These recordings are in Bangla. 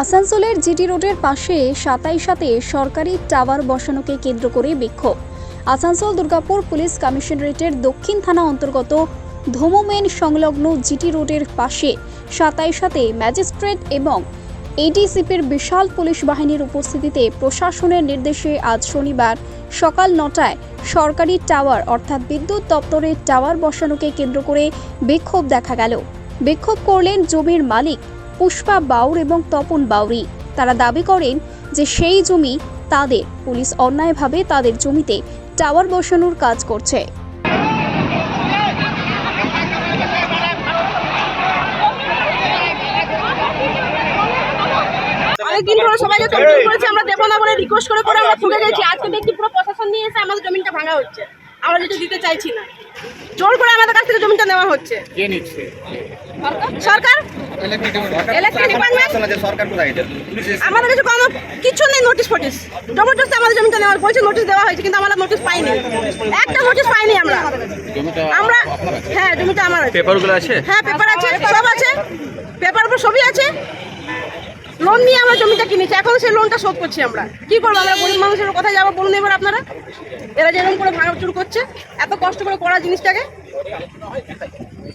আসানসোলের জিটি রোডের পাশে সাতাই সাথে সরকারি টাওয়ার বসানোকে কেন্দ্র করে বিক্ষোভ। আসানসোল দুর্গাপুর পুলিশ কমিশনারেটের দক্ষিণ থানা অন্তর্গত ধুমোমেন সংলগ্ন জিটি রোডের পাশে সাতাই সাথে ম্যাজিস্ট্রেট এবং এডিসিপির বিশাল পুলিশ বাহিনীর উপস্থিতিতে প্রশাসনের নির্দেশে আজ শনিবার সকাল নটায় সরকারি টাওয়ার অর্থাৎ বিদ্যুৎ দপ্তরের টাওয়ার বসানোকে কেন্দ্র করে বিক্ষোভ দেখা গেল। বিক্ষোভ করলেন জমির মালিক পুষ্পা বাউর এবং তপন বাউরি। তারা দাবি করেন যে সেই জমি তাদের, পুলিশ অন্যায়ভাবে তাদের জমিতে টাওয়ার বসানোর কাজ করছে। আমরা না বলে রিকোয়েস্ট করে করে আমরা গেছি। আজকে দেখছি পুরো প্রশাসন নিয়ে এসে আমাদের জমিটা ভাঙা হচ্ছে। আমরা যেটা দিতে চাইছি না। জোর করে আমাদের কাছ থেকে জমিটা নেওয়া হচ্ছে। কে নিচ্ছে? সরকার? ইলেকট্রিক ডিপার্টমেন্ট সরকার কোথায় এটা? আমাদের কাছে কোনো কিছু নেই নোটিশ ফটিস। জবরদস্তি আমাদের জমিটা নেওয়ার বলছে নোটিশ দেওয়া হয়েছে কিন্তু আমরা নোটিশ পাইনি। একটা নোটিশ পাইনি আমরা। আমরা হ্যাঁ জমিটা আমার আছে। পেপারগুলো আছে? হ্যাঁ পেপার আছে সব আছে। পেপার উপর সবই আছে। লোন নিয়ে আমরা জমিটা কিনেছি, এখন সেই লোনটা শোধ করছি আমরা। কি করব আমরা? গরিব মানুষের কোথায় যাব বলুন এবার আপনারা? এরা যেরকম করে ভাঙচুর করছে, এত কষ্ট করে করা জিনিসটাকে।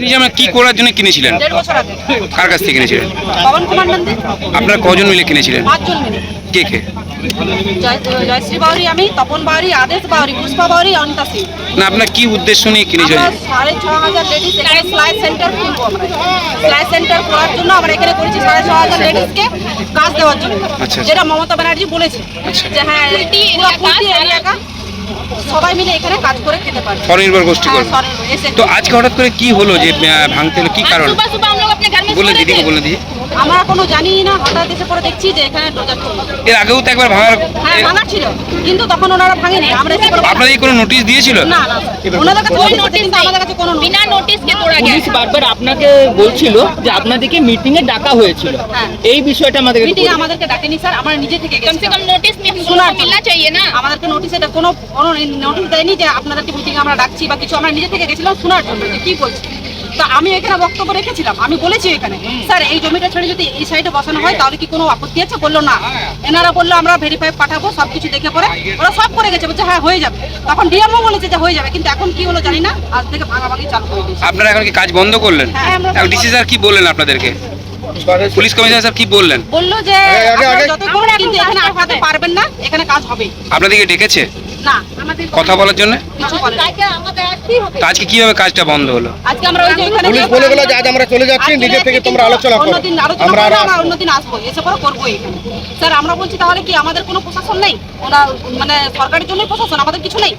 কিনেছি আমরা কি করার জন্য কিনেছিলেন? কার কাছ থেকে কিনেছিলেন? পবন কুমার নন্দী। আপনারা কজন মিলে কিনেছিলেন? কে কে? জয়শ্রী বাউরি আমি তপন বাউরি আদেশ বাউরি পুষ্পা বাউরি অনিতা সিং। না আপনার কি উদ্দেশ্য নিয়ে কিনেছিলেন? আমরা সাড়ে ছ হাজার লেডিস এখানে সেলাই সেন্টার খুলবো আমরা। সেলাই সেন্টার খোলার জন্য আমরা এখানে করেছি সাড়ে ছ হাজার লেডিসকে কাজ দেওয়ার জন্য। আচ্ছা। যেটা মমতা ব্যানার্জি বলেছে যে হ্যাঁ পুরো সবাই মিলে এখানে কাজ করে খেতে পারবে। স্বনির্ভর গোষ্ঠী হ্যাঁ, করবে। তো আজকে হঠাৎ করে কি হলো যে ভাঙতে হলো? কি কারণ? বলে দিদি বলে দিদি। আমরা কোনো জানি না হঠাৎ এসে পরে দেখছি যে এখানে ডোজার এর আগেও তো একবার ভাঙার হ্যাঁ ভাঙা ছিল কিন্তু তখন ওনারা ভাঙেনি আমরা এসে পরে আপনাদের কি কোনো নোটিশ দিয়েছিল? না ওনাদের কাছে কোনো নোটিশ কিন্তু আমাদের কাছে কোনো বিনা নোটিশ কে তোরা পুলিশ বারবার আপনাকে বলছিল যে আপনাদেরকে মিটিং এ ডাকা হয়েছিল। হ্যাঁ। এই বিষয়টা আমাদের মিটিং আমাদেরকে ডাকেনি স্যার আমরা নিজে থেকে কম সে কম নোটিশ মিলনা চাইয়ে না। আমাদেরকে নোটিশ এটা কোনো নোটিশ দেয়নি যে আপনাদেরকে মিটিং আমরা ডাকছি বা কিছু। আমরা নিজে থেকে গেছিলাম শোনার জন্য কি বলছি। তো আমি এখানে বক্তব্য রেখেছিলাম আমি বলেছি এখানে স্যার এই জমিটা ছেড়ে যদি এই সাইডে বসানো হয় তাহলে কি কোনো আপত্তি আছে? বলল না। এনারা বলল আমরা ভেরিফাই পাঠাবো সব কিছু দেখে পরে ওরা সব করে গেছে। বলছে হ্যাঁ হয়ে যাবে। তখন ডিএমও বলেছে যে হয়ে যাবে কিন্তু এখন কি হলো জানি না। আজ থেকে ভাগাভাগি চালু করে দিয়েছে। আপনারা এখন কি কাজ বন্ধ করলেন? হ্যাঁ, ডিসি স্যার কি বললেন আপনাদেরকে? পুলিশ কমিশনার স্যার কি বললেন? বলল যে আপনারা যতক্ষণ কিন্তু এখানে আটকাতে পারবেন না এখানে কাজ হবে। আপনাদেরকে ডেকেছে? না আমাদের কথা বলার জন্য? আজকে কীভাবে কাজটা বন্ধ হলো? আজকে আমরা ওই যে ওখানে পুলিশ বলে গেলো যে আজ আমরা চলে যাচ্ছি, নিজে থেকে তোমরা আলোচনা করো। অন্যদিন আলোচনা আমরা আর আমরা আসব। অন্যদিন আসব এসে পরে করব এখানে। স্যার আমরা বলছি তাহলে কি আমাদের কোনো প্রশাসন নেই? ওরা মানে সরকারের জন্যই প্রশাসন আমাদের কিছু নেই।